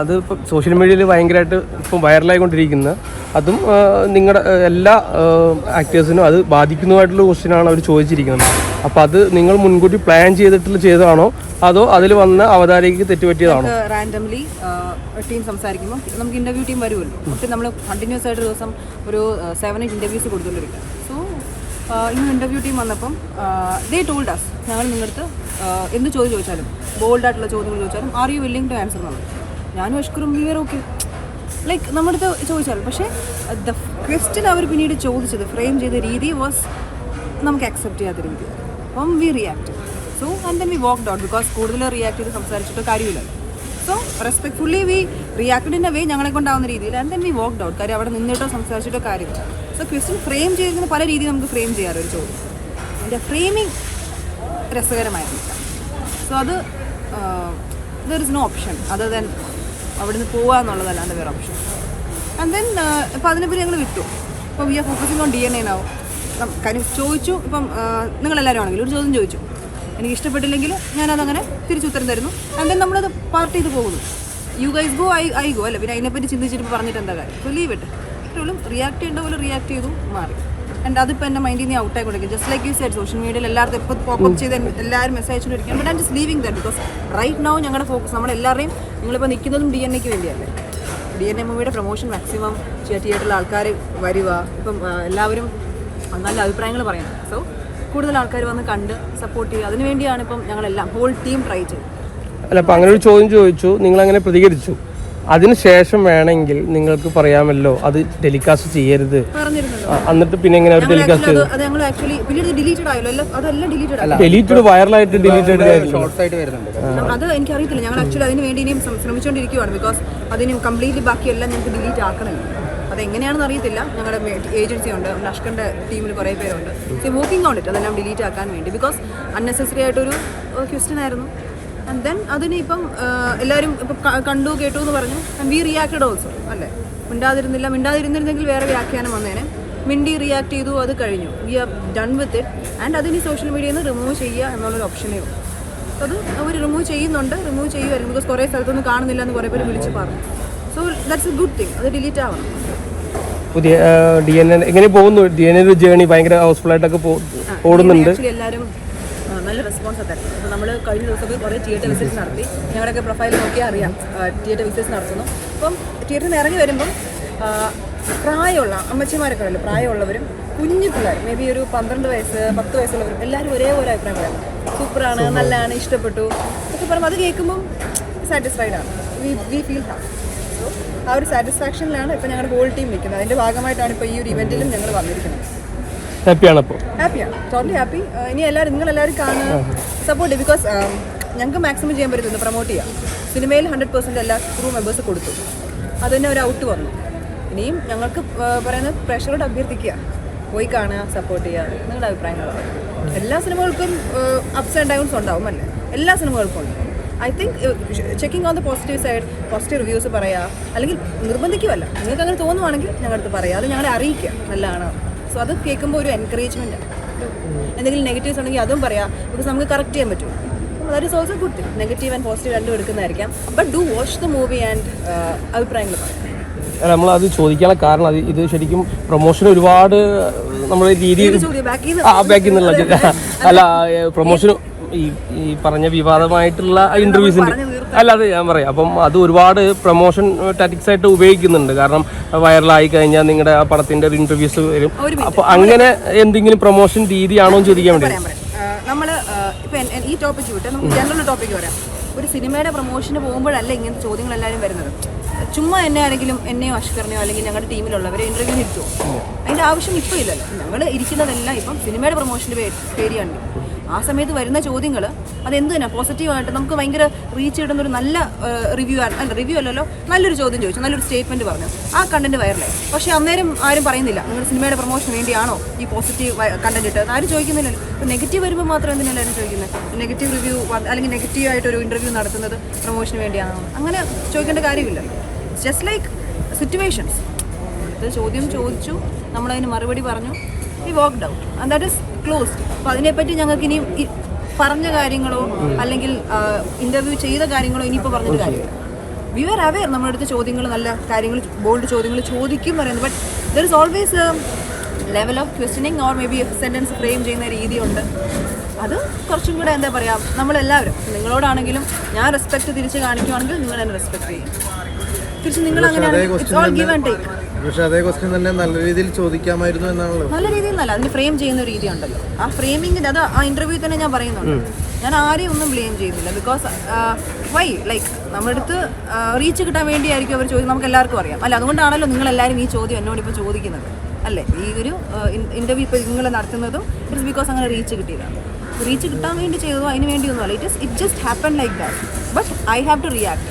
അത് ഇപ്പം സോഷ്യൽ മീഡിയയിൽ ഭയങ്കരമായിട്ട് ഇപ്പം വൈറലായിക്കൊണ്ടിരിക്കുന്ന അതും നിങ്ങളുടെ എല്ലാ ആക്ടേഴ്സിനും അത് ബാധിക്കുന്നതായിട്ടുള്ള ക്വസ്റ്റ്യനാണ് അവർ ചോദിച്ചിരിക്കുന്നത്. അപ്പോൾ അത് നിങ്ങൾ മുൻകൂട്ടി പ്ലാൻ ചെയ്തിട്ടുള്ള ചെയ്തതാണോ? അതോ അതിൽ വന്ന അവതാരകയ്ക്ക് തെറ്റുപറ്റിയതാണോ? റാൻഡംലി ടീം സംസാരിക്കുമ്പോൾ നമുക്ക് ഇന്റർവ്യൂ ടീം വരുമല്ലോ. പക്ഷേ നമ്മൾ കണ്ടിന്യൂസ് ആയിട്ട് ദിവസം ഒരു സെവൻ എയ്റ്റ് ഇന്റർവ്യൂസ് കൊടുത്തുകൊണ്ടിരിക്കുക സോ ഇന്ന് ഇന്റർവ്യൂ ടീം വന്നപ്പം ദേ ടോൾഡ് അസ് ഞങ്ങൾ നിങ്ങളുടെ എന്ത് ചോദ്യം ചോദിച്ചാലും ബോൾഡായിട്ടുള്ള ചോദ്യങ്ങൾ ചോദിച്ചാലും are you willing to answer എന്നുള്ളത് ഞാനും അഷ്കറും വി ഓക്കെ ലൈക്ക് നമ്മുടെ ചോദിച്ചാൽ പക്ഷേ ദ ക്വസ്റ്റ്യൻ അവർ പിന്നീട് ചോദിച്ചത് ഫ്രെയിം ചെയ്ത രീതി വാസ് നമുക്ക് അക്സെപ്റ്റ് ചെയ്യാത്ത രീതി. അപ്പം we react so and then we walked out because കൂടുതൽ റിയാക്ട് ചെയ്ത് സംസാരിച്ചിട്ട് കാര്യമില്ല so respectfully we react in a way ഞങ്ങളെ കൊണ്ടാവുന്ന രീതിയിൽ. And then we walked out കാര്യം അവിടെ നിന്നിട്ടോ സംസാരിച്ചിട്ടോ കാര്യമില്ല. സോ ക്വസ്റ്റ്യൻ ഫ്രെയിം ചെയ്തിരിക്കുന്ന പല രീതിയിൽ നമുക്ക് ഫ്രെയിം ചെയ്യാറ് ഒരു ചോദ്യം. അതിന്റെ ഫ്രെയിമിങ് രസകരമായിരുന്നു സോ അത് there is no option other than അവിടുന്ന് പോവുക എന്നുള്ളതല്ലാണ്ട് വേറെ ഓപ്ഷൻ ആൻഡ് ദെൻ ഇപ്പം അതിനെപ്പറ്റി ഞങ്ങൾ വിട്ടു. അപ്പോൾ we are focusing on D N A നാവും കാര്യം ചോദിച്ചു ഇപ്പം നിങ്ങളെല്ലാവരും ആണെങ്കിലും ഒരു ചോദ്യം ചോദിച്ചു. എനിക്ക് ഇഷ്ടപ്പെട്ടില്ലെങ്കിൽ ഞാനതങ്ങനെ തിരിച്ചുത്തരം തരുന്നു. ആൻഡ് ദെൻ നമ്മളത് പാർട്ട് ചെയ്ത് പോകുന്നു. You guys go I I go അല്ല? പിന്നെ അതിനെപ്പറ്റി ചിന്തിച്ചിട്ട് പറഞ്ഞിട്ട് എന്താ കാര്യം? ലീവ് ഇട്ട് ഇത്രയും റിയാക്ട് ചെയ്യേണ്ട പോലെ റിയാക്ട് ചെയ്തു മാറി. ആൻഡ് അതിപ്പോൾ എന്റെ മൈൻഡിൽ നിന്ന് ഔട്ടായി കൊടുക്കും just like you side social മീഡിയയിൽ എല്ലാവർക്കും എപ്പോൾ പോപ്പപ്പ് ചെയ്ത് എല്ലാവരും message അയച്ചുകൊണ്ടിരിക്കും but and just leaving that because right now ഞങ്ങളുടെ ഫോക്കസ് നമ്മളെല്ലാവരെയും നിങ്ങളിപ്പോൾ നിൽക്കുന്നതും ഡി എൻ എക്ക് വേണ്ടിയല്ലേ? ഡി എൻ എ മൂവിയുടെ പ്രൊമോഷൻ മാക്സിമം തിയേറ്ററിൽ ആൾക്കാർ വരിക. ഇപ്പം എല്ലാവരും നല്ല അഭിപ്രായങ്ങൾ പറയണം. സോ കൂടുതൽ ആൾക്കാർ വന്ന് കണ്ട് സപ്പോർട്ട് ചെയ്യുക. അതിനുവേണ്ടിയാണ് ഇപ്പം ഞങ്ങളെല്ലാം ഹോൾ ടീം ട്രൈ ചെയ്തത്. അല്ല അപ്പം അങ്ങനെ ഒരു ചോദ്യം ചോദിച്ചു. നിങ്ങൾ അങ്ങനെ പ്രതികരിച്ചു. അതിനുശേഷം വേണമെങ്കിൽ നിങ്ങൾക്ക് പറയാമല്ലോ അത് ടെലികാസ്റ്റ് ചെയ്യരുത്. എന്നിട്ട് പിന്നെ എങ്ങനെ അവർ ടെലികാസ്റ്റ് Actually അത് അത് ഞങ്ങൾ ആക്ച്വലി പിന്നീട് ഡിലീറ്റഡ് വൈറലായിട്ട് ഡിലീറ്റഡ് അത് എനിക്കറിയത്തില്ല. ഞങ്ങൾ ആക്ച്വലി അതിന് വേണ്ടി ഇനിയും ശ്രം- ശ്രമിച്ചുകൊണ്ടിരിക്കുകയാണ് ബിക്കോസ് അതിനും കംപ്ലീറ്റ്ലി ബാക്കിയെല്ലാം ഞങ്ങൾക്ക് ഡിലീറ്റ് ആക്കണമല്ലോ അതെങ്ങനെയാണെന്ന് അറിയത്തില്ല. ഞങ്ങളുടെ ഏജൻസി ഉണ്ട്. ലഷ്കറിന്റെ ടീമിൽ കുറേ പേരുണ്ട്. വർക്കിംഗ് ഓൺ ഇറ്റ് അതെല്ലാം ഡിലീറ്റ് ആക്കാൻ വേണ്ടി. ബിക്കോസ് അൺനെസസറി ആയിട്ടൊരു ക്വസ്റ്റ്യൻ ആയിരുന്നു. ആൻഡ് ദെൻ അതിന് ഇപ്പം എല്ലാവരും ഇപ്പം കണ്ടു കേട്ടു എന്ന് പറഞ്ഞു. ആൻഡ് വി റിയാക്റ്റഡ് ഓൾസോ അല്ലേ? മിണ്ടാതിരുന്നില്ല. മിണ്ടാതിരുന്നിരുന്നെങ്കിൽ വേറെ വ്യാഖ്യാനം വന്നേനെ. മിണ്ടി റിയാക്ട് ചെയ്തു അത് കഴിഞ്ഞു. We are done with it and അതിന് സോഷ്യൽ മീഡിയയിൽ നിന്ന് റിമൂവ് ചെയ്യുക എന്നുള്ളൊരു ഓപ്ഷനേ ഉള്ളൂ. അത് അവർ റിമൂവ് ചെയ്യുന്നുണ്ട്. റിമൂവ് ചെയ്യുമായിരുന്നു ബിക്കോസ് കുറേ സ്ഥലത്തൊന്നും കാണുന്നില്ല എന്ന് കുറേ പേര് വിളിച്ച് പറഞ്ഞു. So that's a good thing അത് ഡിലീറ്റ് ആവണം. പുതിയ ഡി എൻ എ എങ്ങനെ പോകുന്നു? ഡി എൻ എ ജേണി ഭയങ്കര ഹൗസ്ഫുൾ ആയിട്ടൊക്കെ ഓടുന്നുണ്ട്. എല്ലാവരും റെസ്പോൺസ് തരും അപ്പോൾ നമ്മൾ കഴിഞ്ഞ ദിവസമൊക്കെ കുറേ തിയേറ്റർ വിസിറ്റ്സ് നടത്തി. ഞങ്ങളുടെയൊക്കെ പ്രൊഫൈൽ നോക്കിയാൽ അറിയാം. തിയേറ്റർ വിസിറ്റ്സ് നടത്തുന്നു. അപ്പം തിയേറ്ററിൽ നിന്ന് ഇറങ്ങി വരുമ്പം പ്രായമുള്ള അമ്മച്ചിമാരൊക്കെ ഉണ്ടല്ലോ പ്രായമുള്ളവരും കുഞ്ഞു പിള്ളേർ മേ ബി ഒരു പന്ത്രണ്ട് വയസ്സ് പത്ത് വയസ്സുള്ളവരും എല്ലാവരും ഒരേപോലെ അഭിപ്രായം പറയാം. സൂപ്പറാണ് നല്ലതാണ് ഇഷ്ടപ്പെട്ടു. ഒക്കെ പറയുമ്പോൾ അത് കേൾക്കുമ്പം സാറ്റിസ്ഫൈഡ് ആണ്. We we feel happy so ആ ഒരു സാറ്റിസ്ഫാക്ഷനിലാണ് ഇപ്പോൾ ഞങ്ങളുടെ ഹോൾ ടീം നിൽക്കുന്നത്. അതിന്റെ ഭാഗമായിട്ടാണ് ഇപ്പോൾ ഈ ഒരു ഇവന്റിലും ഞങ്ങൾ വന്നിരിക്കുന്നത്. ഹാപ്പിയാണ് അപ്പോൾ ഹാപ്പിയാണ് ടോട്ടലി ഹാപ്പി ഇനി എല്ലാവരും നിങ്ങൾ എല്ലാവരും കാണുക സപ്പോർട്ട് ബിക്കോസ് ഞങ്ങൾക്ക് മാക്സിമം ചെയ്യാൻ പറ്റുന്നത് പ്രൊമോട്ട് ചെയ്യാം. സിനിമയിൽ ഹൺഡ്രഡ് പെർസെന്റ് എല്ലാ ക്രൂ മെമ്പേഴ്സ് കൊടുത്തു. അത് തന്നെ ഒരു ഔട്ട് വന്നു. ഇനിയും ഞങ്ങൾക്ക് പറയുന്ന പറയുന്നത് പ്രഷറോട് അഭ്യർത്ഥിക്കുക. പോയി കാണുക സപ്പോർട്ട് ചെയ്യുക. നിങ്ങളുടെ അഭിപ്രായങ്ങൾ എല്ലാ സിനിമകൾക്കും അപ്സ് ആൻഡ് ഡൗൺസ് ഉണ്ടാവും അല്ലേ? എല്ലാ സിനിമകൾക്കും ഉണ്ട്. I think checking on the positive side positive reviews പറയുക അല്ലെങ്കിൽ നിർബന്ധിക്കുമല്ല നിങ്ങൾക്ക് അങ്ങനെ തോന്നുവാണെങ്കിൽ ഞങ്ങളുടെ അടുത്ത് പറയുക അത് ഞങ്ങളെ അറിയിക്കുക. നല്ലതാണ്? സോ അത് കേൾക്കുമ്പോൾ ഒരു എൻകറേജ്മെന്റ് എന്തെങ്കിലും നെഗറ്റീവ്സ് ഉണ്ടെങ്കിൽ അതും പറയാം. ബിക്കോസ് നമുക്ക് കറക്റ്റ് ചെയ്യാൻ പറ്റും. അതൊരു is also good negative and positive രണ്ടും എടുക്കുന്നതായിരിക്കാം. But do watch the movie and അഭിപ്രായങ്ങൾ പറയാം. നമ്മൾ അത് ചോദിക്കാനുള്ള കാരണം അത് ഇത് ശരിക്കും പ്രൊമോഷൻ ഒരുപാട് നമ്മുടെ രീതിയിൽ ബാക്കി ബാക്കിൽ നിന്നുള്ള അല്ല പ്രൊമോഷൻ ഈ ഈ പറഞ്ഞ വിവാദമായിട്ടുള്ള ഇന്റർവ്യൂസിന്റെ അല്ല അത് ഞാൻ പറയാം. അപ്പം അത് ഒരുപാട് പ്രൊമോഷൻ ടാറ്റിക്സ് ആയിട്ട് ഉപയോഗിക്കുന്നുണ്ട്. കാരണം വൈറലായി കഴിഞ്ഞാൽ നിങ്ങളുടെ ആ പടത്തിന്റെ ഒരു ഇന്റർവ്യൂസ് വരും. അപ്പൊ അങ്ങനെ എന്തെങ്കിലും പ്രൊമോഷൻ രീതിയാണോ എന്ന് ചോദിക്കാൻ വേണ്ടി നമ്മൾ ഇപ്പം ഈ ടോപ്പിക്ക് വിട്ട് നമുക്ക് ജനറൽ ടോപ്പിക്ക് വരാം ഒരു സിനിമയുടെ പ്രൊമോഷന് പോകുമ്പോഴല്ല ഇങ്ങനത്തെ ചോദ്യങ്ങൾ എല്ലാവരും വരുന്നത്. ചുമ്മാ എന്നെ ആണെങ്കിലും എന്നെയോ അഷ്കറിനെയോ അല്ലെങ്കിൽ ഞങ്ങളുടെ ടീമിലുള്ളവരെ ഇന്റർവ്യൂ ഇരുത്തുമോ അതിന്റെ ആവശ്യം ഇപ്പൊ ഇല്ലല്ലോ. ഞങ്ങൾ ഇരിക്കുന്നതെല്ലാം ഇപ്പം സിനിമയുടെ പ്രൊമോഷന്റെ പേരിയാണ് ആ സമയത്ത് വരുന്ന ചോദ്യങ്ങൾ അതെന്ത് തന്നെ പോസിറ്റീവായിട്ട് നമുക്ക് ഭയങ്കര റീച്ച് കിട്ടുന്ന ഒരു നല്ല റിവ്യൂ അല്ല റിവ്യൂ അല്ലല്ലോ നല്ലൊരു ചോദ്യം ചോദിച്ചു നല്ലൊരു സ്റ്റേറ്റ്മെന്റ് പറഞ്ഞു. ആ കണ്ടന്റ് വൈറലായി പക്ഷേ അന്നേരം ആരും പറയുന്നില്ല നിങ്ങൾ സിനിമയുടെ പ്രൊമോഷൻ വേണ്ടിയാണോ ഈ പോസിറ്റീവ് കണ്ടന്റ് ഇട്ടത്? ആരും ചോദിക്കുന്നില്ലല്ലോ. ഇപ്പോൾ നെഗറ്റീവ് വരുമ്പോൾ മാത്രം എന്തിനാണ് എല്ലാവരും ചോദിക്കുന്നത്? നെഗറ്റീവ് റിവ്യൂ അല്ലെങ്കിൽ നെഗറ്റീവ് ആയിട്ടൊരു ഇന്റർവ്യൂ നടത്തുന്നത് പ്രൊമോഷന് വേണ്ടിയാണോ? അങ്ങനെ ചോദിക്കേണ്ട കാര്യമില്ല. ജസ്റ്റ് ലൈക്ക് സിറ്റുവേഷൻസ് ചോദ്യം ചോദിച്ചു നമ്മളതിന് മറുപടി പറഞ്ഞു. ഈ worked out and that is closed അപ്പോൾ അതിനെപ്പറ്റി ഞങ്ങൾക്ക് ഇനി പറഞ്ഞ കാര്യങ്ങളോ അല്ലെങ്കിൽ ഇന്റർവ്യൂ ചെയ്ത കാര്യങ്ങളോ ഇനിയിപ്പോൾ പറഞ്ഞിട്ട് കാര്യമില്ല. വി ആർ അവെയർ നമ്മുടെ അടുത്ത് ചോദ്യങ്ങൾ നല്ല കാര്യങ്ങൾ ബോൾഡ് ചോദ്യങ്ങൾ ചോദിക്കും പറയുന്നത്. But there is always level of questioning or maybe sentence frame ചെയ്യുന്ന രീതിയുണ്ട്. അത് കുറച്ചും കൂടെ എന്താ പറയുക നമ്മളെല്ലാവരും നിങ്ങളോടാണെങ്കിലും ഞാൻ റെസ്പെക്ട് തിരിച്ച് കാണിക്കുവാണെങ്കിൽ നിങ്ങൾ എന്നെ റെസ്പെക്ട് ചെയ്യും. തിരിച്ച് നിങ്ങൾ അങ്ങനെയാണ് it's all give and take പക്ഷെ അതേ ക്വസ്റ്റ്യൻ തന്നെ നല്ല രീതിയിൽ ചോദിക്കാമായിരുന്നു എന്നാണല്ലോ. നല്ല രീതിയിൽ നല്ല അതിന് ഫ്രെയിം ചെയ്യുന്ന രീതി ഉണ്ടല്ലോ. ആ ഫ്രെയിമിങ്ങിന്റെ അത് ആ ഇന്റർവ്യൂ തന്നെ ഞാൻ പറയുന്നുണ്ട്. ഞാൻ ആരെയും ഒന്നും ബ്ലെയിം ചെയ്യുന്നില്ല. ബിക്കോസ് വൈ ലൈക്ക് നമ്മുടെ അടുത്ത് റീച്ച് കിട്ടാൻ വേണ്ടിയായിരിക്കും അവർ ചോദിക്കുന്നത്. നമുക്ക് എല്ലാവർക്കും അറിയാം. അല്ല അതുകൊണ്ടാണല്ലോ നിങ്ങൾ എല്ലാവരും ഈ ചോദ്യം എന്നോട് ഇപ്പോൾ ചോദിക്കുന്നത്. അല്ലേ? ഈ ഒരു ഇന്റർവ്യൂ ഇപ്പോൾ നിങ്ങൾ നടത്തുന്നതും ഇറ്റ്സ് ബിക്കോസ് അങ്ങനെ റീച്ച് കിട്ടിയതാണ്. റീച്ച് കിട്ടാൻ വേണ്ടി ചെയ്തതോ അതിന് വേണ്ടിയൊന്നുമല്ല it is it just happen like that but I have to react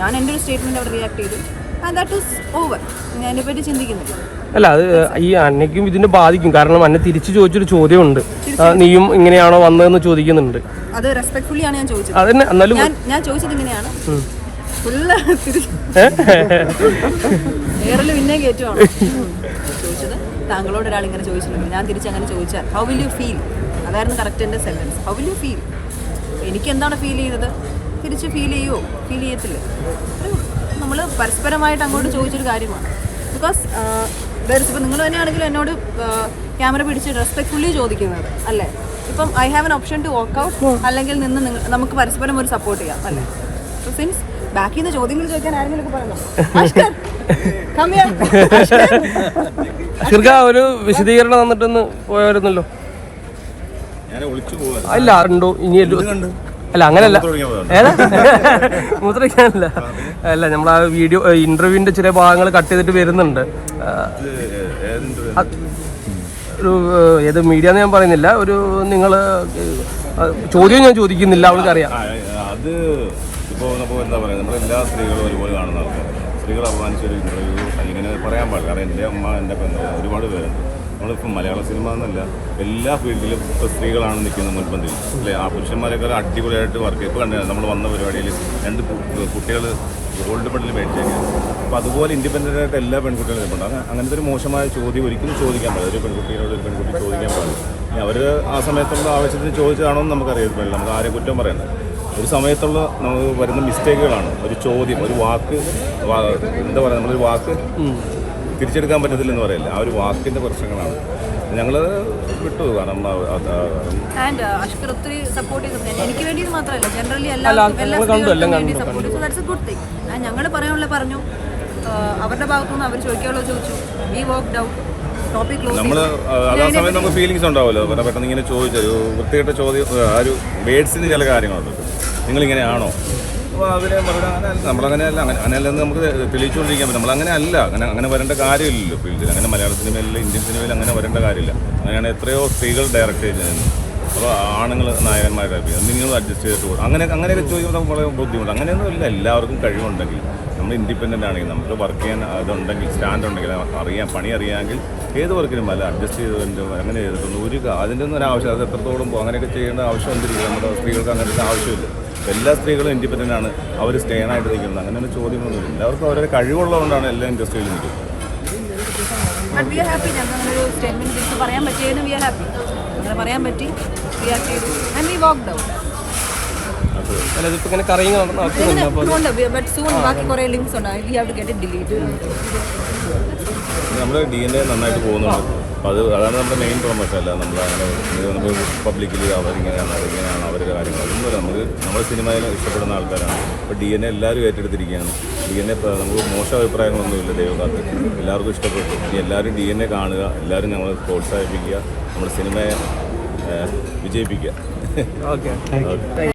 ഞാൻ എന്റെ ഒരു സ്റ്റേറ്റ്മെന്റ് അവിടെ റിയാക്ട് ചെയ്തു. ദാറ്റ് ഇസ് ഓവർ ഞാൻ ചിന്തിക്കുന്നില്ല അല്ല അത് ഈ അന്നയ്ക്കും ഇതിനെ ബാധിക്കും. കാരണം അന്നെ തിരിച്ചു ചോദിച്ചൊരു ചോദ്യമുണ്ട്. ഉണ്ട് നീയും ഇങ്ങനെയാണോ വന്നതെന്ന് ചോദിക്കുന്നുണ്ട്. അത് റെസ്പെക്ട്ഫുള്ളി ആണ് ഞാൻ ചോദിച്ചത്. അതന്നെ എന്നാലും ഞാൻ ഞാൻ ചോദിച്ചത് ഇങ്ങനെയാണ്. ഫുള്ള് ഏറിൽ പിന്നെ കയറ്റുവാണ് ചോദിച്ചത് താങ്കളോട് ഒരാൾ ഇങ്ങനെ ചോദിച്ചിട്ടുണ്ട്. ഞാൻ തിരിച്ച് അങ്ങനെ ചോദിച്ചാൽ ഹൗ വിൽ യു ഫീൽ അതായിരുന്നു കറക്റ്റ് എന്റെ sentence how will you feel എനിക്ക് എന്താണ് ഫീൽ ചെയ്തത് തിരിച്ച് ഫീൽ ചെയ്യുമോ ഫീൽ ചെയ്യത്തില്ല? നമ്മൾ പരസ്പരമായിട്ട് അങ്ങോട്ട് ചോദിച്ചൊരു കാര്യമാണ്. ബിക്കോസ് ഇപ്പം നിങ്ങൾ തന്നെയാണെങ്കിലും എന്നോട് ക്യാമറ പിടിച്ച് റെസ്പെക്ട്ഫുള്ളി ചോദിക്കുന്നത് അല്ലേ? ഇപ്പം I have an option to work out അല്ലെങ്കിൽ നിന്ന് നിങ്ങൾ നമുക്ക് പരസ്പരം ഒരു സപ്പോർട്ട് ചെയ്യാം അല്ലേ? സോ സിൻസ് ബാക്കിൽ നിന്ന് ചോദ്യങ്ങൾ ചോദിക്കാൻ ആരെങ്കിലും പറയുന്നു ഒരു വിശദീകരണം തന്നിട്ടൊന്ന് പോയായിരുന്നല്ലോ. ഞാൻ ഒളിച്ചു പോകാൻ അല്ല ഉണ്ടോ? ഇനി അല്ല അങ്ങനല്ല. മൂത്രിക്കാനല്ല. അല്ല നമ്മൾ ആ വീഡിയോ ഇന്റർവ്യൂവിന്റെ ചില ഭാഗങ്ങൾ കട്ട് ചെയ്തിട്ട് വരുന്നുണ്ട്. ഒരു ഏത് മീഡിയ എന്ന് ഞാൻ പറയുന്നില്ല. ഒരു നിങ്ങൾ ചോദ്യം ഞാൻ ചോദിക്കുന്നില്ല അവൾക്ക് അറിയാം. അത് ഇപ്പോൾ നമുക്ക് എന്താ പറയുക നമ്മൾ എല്ലാ സ്ത്രീകളും ഒരുപോലെ കാണുന്ന ആൾക്കാരാണ്. സ്ത്രീകൾ അപമാനിച്ചൊരു ഇന്റർവ്യൂ ഇങ്ങനെ പറയാൻ പാടില്ല. കാരണം എന്റെ അമ്മ എന്റെ പെങ്ങൾ ഒരുപാട് പേരുണ്ട്. നമ്മളിപ്പോൾ മലയാള സിനിമ എന്നല്ല എല്ലാ ഫീൽഡിലും ഇപ്പോൾ സ്ത്രീകളാണ് നിൽക്കുന്നത് മുൻപന്തിൽ അല്ലേ? ആ പുരുഷന്മാരെക്കാൾ അടിപൊളിയായിട്ട് വർക്ക് ഇപ്പോൾ കണ്ടു നമ്മൾ വന്ന പരിപാടിയിൽ രണ്ട് കുട്ടികൾ ഗോൾഡ് മെഡൽ മേടിച്ചേക്കാണ്. അപ്പോൾ അതുപോലെ ഇൻഡിപെൻഡന്റ് ആയിട്ട് എല്ലാ പെൺകുട്ടികളും നിൽപ്പുണ്ട്. അങ്ങ- അങ്ങനത്തെ ഒരു മോശമായ ചോദ്യം ഒരിക്കലും ചോദിക്കാൻ പാടില്ല. ഒരു പെൺകുട്ടിയോട് ഒരു പെൺകുട്ടി ചോദിക്കാൻ പാടില്ല. അവർ ആ സമയത്തുള്ള ആവശ്യത്തിന് ചോദിച്ചതാണോ എന്ന് നമുക്കറിയാൻ നമുക്ക് ആരെ കുറ്റം പറയണ്ട. ഒരു സമയത്തുള്ള നമുക്ക് വരുന്ന മിസ്റ്റേക്കുകളാണ് ഒരു ചോദ്യം ഒരു വാക്ക് എന്താ പറയുക നമ്മളൊരു വാക്ക് തിരിച്ചെടുക്കാൻ പറ്റത്തില്ലെന്ന് പറയില്ല? ആ ഒരു വാക്കിന്റെ പ്രശ്നങ്ങളാണ്. ഞങ്ങൾ വിട്ടു. കാരണം ആൻഡ് അഷ്കർ ഒത്തിരി സപ്പോർട്ട് ചെയ്തിട്ടുണ്ട്. എനിക്ക് വേണ്ടി മാത്രമല്ല. ജനറലി അല്ല, എല്ലാവർക്കും എല്ലാ എല്ലാം സ്ത്രീകൾക്കും support so that's a good thing ഞങ്ങൾ പറയാനുള്ള പറഞ്ഞു. അവരുടെ ഭാഗത്തുനിന്ന് അവർ ചോദിക്കാനുള്ളത് ചോദിച്ചു. വി വർക്ക് ഔട്ട് നമ്മൾ ആ സമയത്ത് നമുക്ക് ഫീലിങ്സ് ഉണ്ടാവുമല്ലോ. കാരണം പെട്ടെന്ന് ഇങ്ങനെ ചോദിച്ചു ഒരു വൃത്തികെട്ട ചോദ്യം ആ ഒരു വേഡ്സിന് ചില കാര്യങ്ങളുണ്ട്. നിങ്ങളിങ്ങനെയാണോ? അതിനെ അങ്ങനെ അല്ല നമ്മളങ്ങനെ അല്ല അങ്ങനെ അങ്ങനെയല്ലെന്ന് നമുക്ക് തെളിയിച്ചുകൊണ്ടിരിക്കാൻ പറ്റും. നമ്മളങ്ങനെ അല്ല അങ്ങനെ അങ്ങനെ വരേണ്ട കാര്യമില്ലല്ലോ ഫീൽഡിൽ അങ്ങനെ മലയാള സിനിമയിൽ ഇന്ത്യൻ സിനിമയിൽ അങ്ങനെ വരേണ്ട കാര്യമില്ല. അങ്ങനെയാണ് എത്രയോ സ്ത്രീകൾ ഡയറക്റ്റ് ചെയ്യുന്നത് അപ്പോൾ ആണുങ്ങൾ നായകന്മാരുടെ നിങ്ങൾ അഡ്ജസ്റ്റ് ചെയ്തിട്ട് പോകും അങ്ങനെ അങ്ങനെയൊക്കെ ചോദിക്കുമ്പോൾ നമുക്ക് വളരെ ബുദ്ധിമുട്ട് അങ്ങനെയൊന്നും ഇല്ല. എല്ലാവർക്കും കഴിവുണ്ടെങ്കിൽ. നമ്മൾ ഇൻഡിപെൻഡന്റ് ആണെങ്കിൽ നമുക്ക് വർക്ക് ചെയ്യാൻ അതുണ്ടെങ്കിൽ സ്റ്റാൻഡ് ഉണ്ടെങ്കിൽ അറിയാം പണി അറിയാമെങ്കിൽ ഏത് വർക്കിനും അല്ല. അഡ്ജസ്റ്റ് ചെയ്തുകൊണ്ട് അങ്ങനെ ചെയ്തിട്ടൊന്നും ഒരു അതിന്റെ ഒന്നും ഒരു ആവശ്യം അത് എത്രത്തോളം പോകും അങ്ങനെയൊക്കെ ചെയ്യേണ്ട ആവശ്യം എന്തിരിക്കും നമ്മുടെ സ്ത്രീകൾക്ക് അങ്ങനത്തെ ആവശ്യമില്ല. എല്ലാ സ്ത്രീകളും ഇൻഡിപെൻഡന്റ് ആണ്. അവർ സ്റ്റേണായിട്ട് നിൽക്കുന്നത്. അങ്ങനെ ഒരു ചോദ്യങ്ങളൊന്നും ഇല്ല എല്ലാവർക്കും അവരുടെ കഴിവുള്ളതുകൊണ്ടാണ് എല്ലാ ഇൻഡസ്ട്രിയിലും നിൽക്കുന്നത്. പറയാൻ പറ്റി വി ആർ ഹാപ്പി പറയാൻ പറ്റി. അല്ല ഇതിപ്പോ ഇങ്ങനെ കറങ്ങി നടക്കുന്നുണ്ട് അപ്പോൾ ബട്ട് സൂൺ ബാക്കി കുറേ ലിങ്ക്സ് ഉണ്ട്. We have to get it delete നമ്മുടെ ഡി എൻ എ നന്നായിട്ട് പോകുന്നുണ്ട്. അപ്പോൾ അത് അതാണ് നമ്മുടെ മെയിൻ പ്രൊമോഷൻ അല്ല. നമ്മൾ അങ്ങനെ നമുക്ക് പബ്ലിക്കലി അവരിങ്ങനെയാണ് അവരിങ്ങനെയാണ് അവരുടെ കാര്യങ്ങൾ. അതൊന്നുമില്ല നമുക്ക് നമ്മുടെ സിനിമയിൽ ഇഷ്ടപ്പെടുന്ന ആൾക്കാരാണ്. അപ്പോൾ ഡി എൻ എ എല്ലാവരും ഏറ്റെടുത്തിരിക്കുകയാണ്. ഡി എൻ എ നമുക്ക് മോശം അഭിപ്രായങ്ങളൊന്നുമില്ല. ദൈവകാത്ത് എല്ലാവർക്കും ഇഷ്ടപ്പെട്ടു. ഇനി എല്ലാവരും ഡി എൻ എ കാണുക. എല്ലാവരും ഞങ്ങൾ പ്രോത്സാഹിപ്പിക്കുക. നമ്മുടെ സിനിമയെ വിജയിപ്പിക്കുക. Okay okay